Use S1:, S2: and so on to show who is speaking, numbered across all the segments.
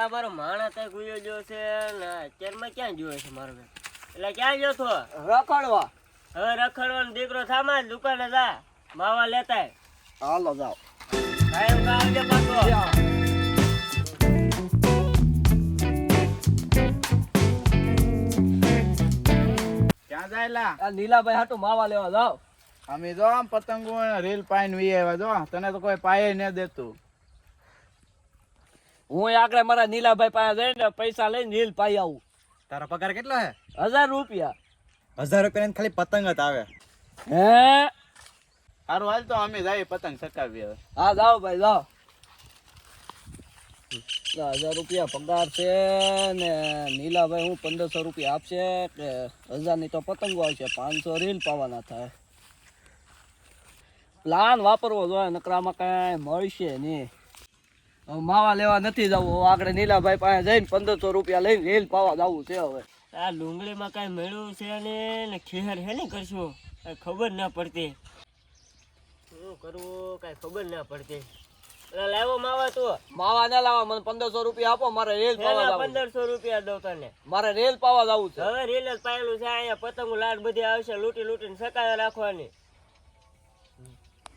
S1: એટલે મારો માણસ ગુયો જો છે ને અત્યારમાં ક્યાં જોયો છે મારો બેન? એટલે ક્યાં ગયો છો?
S2: રખડવા.
S1: હવે રખડવાનો દીકરો સામાન દુકાને જા માવા લેતા
S2: હાલો જાઓ.
S1: કાયમ આવજે પાછો.
S3: ક્યાં જાયલા?
S2: આ નીલાભાઈ હાટું માવા લેવા જાઓ.
S3: અમે જો આમ પતંગો રીલ રેલ પાઈને વી આવ્યા જો તને તો કોઈ પાયે ન દેતું.
S2: હું આગળ મારા નીલાભાઈ પાસે જઈને પૈસા લઈને નીલ પાઈ આવું.
S4: તારો પગાર કેટલો હે?
S2: હજાર રૂપિયા.
S4: હજાર રૂપિયા ખાલી પતંગ જ આવે.
S2: હે?
S3: સારું હાલ તો અમે જાય પતંગ ચકાવીએ હવે.
S2: હા જાઓ ભાઈ જાઓ. હજાર રૂપિયા પગાર છે ને નીલાભાઈ હું પંદરસો રૂપિયા આપશે કે હજારની તો પતંગો આવશે પાંચસો રીલ પાવાના થાય. પ્લાન વાપરવો જોઈએ નકરામાં કાંઈ મળશે નહીં. માવા લેવા નથી જવું. આગળ નીલાભાઈ પાસે જઈને પંદરસો રૂપિયા લઈને રેલ પાવા જવું છે હવે.
S1: આ ડુંગળીમાં કાંઈ મેળવું છે ને ખેર હે ને કરશું? કાંઈ ખબર ના પડતી. શું કરવું? કાંઈ ખબર ના પડતી. લાવો માવા તું.
S2: માવા ના લાવવા મને પંદરસો રૂપિયા આપો મારે રેલ પાવા.
S1: પંદરસો રૂપિયા દઉં તને.
S2: મારે રેલ પાવા જવું છે.
S1: હવે રેલ જ પાયેલું છે અહીંયા પતંગો લાડ બધી આવશે લૂંટી લૂંટીને સકાય રાખવાની.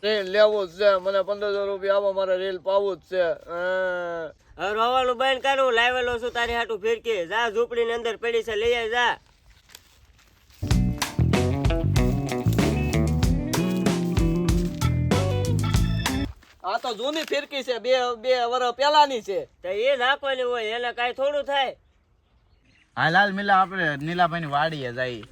S2: રેલ લેવું જ છે. મને પંદરસો રૂપિયા આવો મારે રેલ પાવું જ છે.
S1: હવે રોવાનું બંધ કરું. લાવેલો છું તારી હાટું ફિરકી. જા ઝૂંપડીની અંદર પડી છે. લઈ જા.
S2: આ તો જૂની ફિરકી છે. બે બે વર્ષ પહેલાની છે.
S1: તો એ નાખવાની હોય એને કાંઈ થોડું થાય.
S3: હાલ હાલ મિલા આપણે નીલાભાઈ ની વાડીએ જાય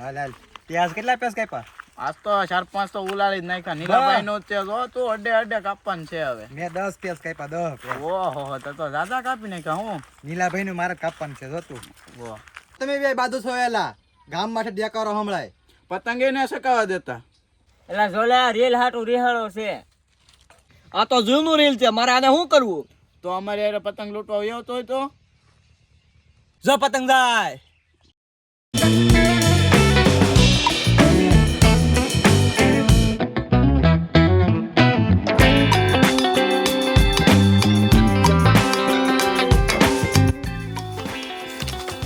S4: હાલ હાલ. પ્યાસ કેટલા પ્યાસ કાપ્યા?
S3: આજ તો ચાર પાંચ તો ઉલાળી જ નાખ્યા. નીલાભાઈ નો છે. જો તું અડે અડે કાપવાનું છે હવે.
S4: મેં દસ પેસ કાપ્યા દસ
S3: ઓહો તો તો દાદા કાપી નાખ્યા હું?
S4: નીલાભાઈ નું મારે કાપવાનું છે જોતું
S3: વાહ.
S4: તમે બે બાજુ છો એલા. ગામ માટે દેકારો હમણાય
S3: પતંગે ને સકાવા દેતા.
S1: એટલે જોલે રીલ હાટું રિહાણો છે.
S2: આ તો જૂનું રીલ છે મારે આને શું કરવું?
S3: તો અમારે યાર પતંગ લૂંટવા આવ્યો તો તો?
S4: જો પતંગ જાય.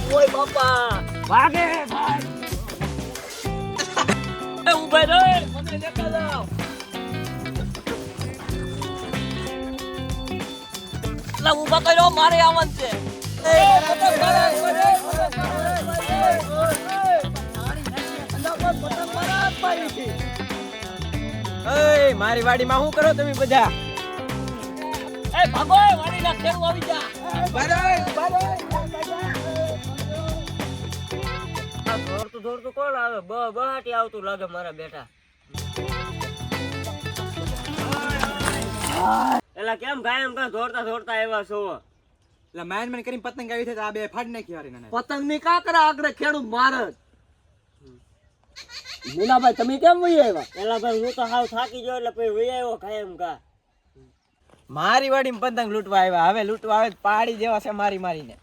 S2: ઓય બાપા ભાગે ભાઈ એ ઊભા રહો મને લેતા જાઓ લા ઊભા કર્યો મારે આવવાનું છે મારા,
S4: વાડીમાં શું કરો તમે બધા
S2: એ ભાગો વાડીના ખેડૂ આવી જા
S1: દોડતું કોણ આવે? બ બહાટી આવતું લાગે મારા બેટા. એટલે કેમ કાયમ કા દોડતા દોડતા એવા છો?
S4: એટલે માન માન કરીને પતંગ આવી છે આ બે ફાડ નાખી હારી નાના.
S2: પતંગની કાકરા આગળ ખેડૂત મારે મુનાભાઈ તમે કેમ વહી આવ્યા?
S1: એટલે ભાઈ હું તો હાવ થાકી ગયો એટલે પછી વહી આવ્યો કાયમ કા.
S4: મારી વાડીમાં પતંગ લૂંટવા આવ્યા. હવે લૂંટવા આવે પાડી દેવા છે મારી મારીને.